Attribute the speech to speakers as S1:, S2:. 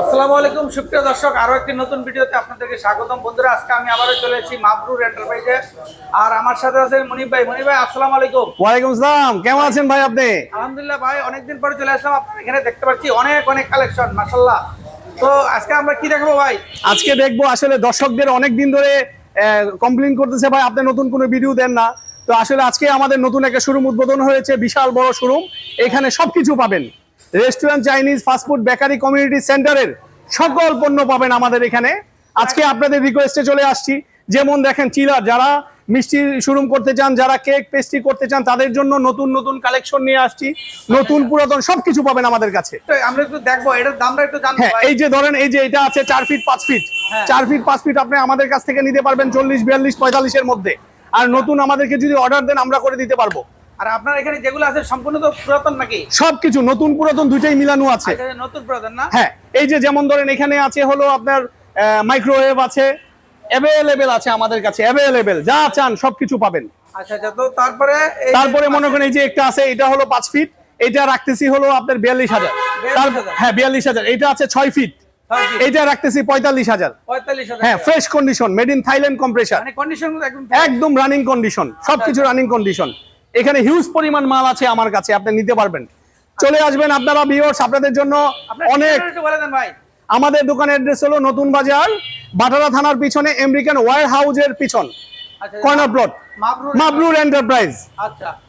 S1: আসসালামু আলাইকুম সুপ্রিয় দর্শক আরও একটি নতুন ভিডিওতে আপনাদেরকে স্বাগতম। বন্ধুরা আজকে আমি আবারও চলে এসেছি মাবরুর এন্টারপ্রাইজে আর আমার সাথে আছেন মনিপ ভাই। মনিপ ভাই আসসালামু আলাইকুম।
S2: ওয়ালাইকুম আসসালাম কেমন আছেন ভাই আপনি?
S1: আলহামদুলিল্লাহ ভাই অনেকদিন পরে চলে আসলাম। আপনার এখানে দেখতে পাচ্ছি অনেক অনেক কালেকশন মাশাল্লাহ তো আজকে আমরা কি দেখাবো ভাই?
S2: আজকে দেখব আসলে দর্শকদের অনেক দিন ধরে কমপ্লেন করতেছে ভাই আপনি নতুন কোনো ভিডিও দেন না। তো আসলে আজকে আমাদের নতুন একটা শোরুম উদ্বোধন হয়েছে বিশাল বড় শোরুম এখানে সবকিছু পাবেন। Restaurant Chinese fast food bakery community সেন্টারের সকল পণ্য পাবেন আমাদের এখানে। আজকে আপনাদের রিকোয়েস্টে চলে আসছি। যেমন দেখেন চিলার যারা মিষ্টি শোরুম করতে চান যারা কেক পেস্ট্রি করতে চান তাদের জন্য নতুন নতুন কালেকশন নিয়ে আসছি। নতুন পুরাতন সবকিছু পাবেন আমাদের কাছে।
S1: আমরা একটু দেখব এটার দামটা একটু
S2: হ্যাঁ এই যে ধরেন এই যে এটা আছে চার ফিট পাঁচ ফিট
S1: হ্যাঁ।
S2: চার ফিট পাঁচ ফিট আপনি আমাদের কাছ থেকে নিতে পারবেন চল্লিশ বিয়াল্লিশ পঁয়তাল্লিশের মধ্যে। আর নতুন আমাদেরকে যদি অর্ডার দেন আমরা করে দিতে পারব।
S1: আর আপনার এখানে যেগুলো আছে সম্পূর্ণ তো পুরাতন নাকি?
S2: সবকিছু নতুন পুরাতন দুইটাই মিলানো আছে।
S1: আচ্ছা, নতুন পুরাতন না?
S2: হ্যাঁ এই যে যেমন ধরেন এখানে আছে হলো আপনার মাইক্রোওয়েভ আছে অ্যাভেলেবেল আছে আমাদের কাছে অ্যাভেলেবেল যা চান সবকিছু পাবেন।
S1: আচ্ছা আচ্ছা তো তারপরে এই যে-
S2: তারপরে মনে করেন এই যে একটা আছে এটা হলো পাঁচ ফিট এটা রাখতেছি হলো আপনার বিয়াল্লিশ হাজার। হ্যাঁ বিয়াল্লিশ হাজার এটা আছে ছয় ফিট এইটা রাখতেছি পঁয়তাল্লিশ হাজার। হ্যাঁ fresh condition made in Thailand compressor
S1: একদম
S2: রানিং কন্ডিশন সবকিছু রানিং কন্ডিশন এখানে হিউজ পরিমাণ মাল আছে আমার কাছে আপনি নিতে পারবেন। চলে আসবেন আপনারা ভিউয়ার্স আপনাদের জন্য অনেক আমাদের দোকানের অ্যাড্রেস হলো নতুন বাজার বাটারা থানার পিছনে আমেরিকান ওয়ার হাউজের পিছন
S1: আচ্ছা
S2: কর্নার প্লট
S1: মাবরুর
S2: এন্টারপ্রাইজ
S1: আচ্ছা।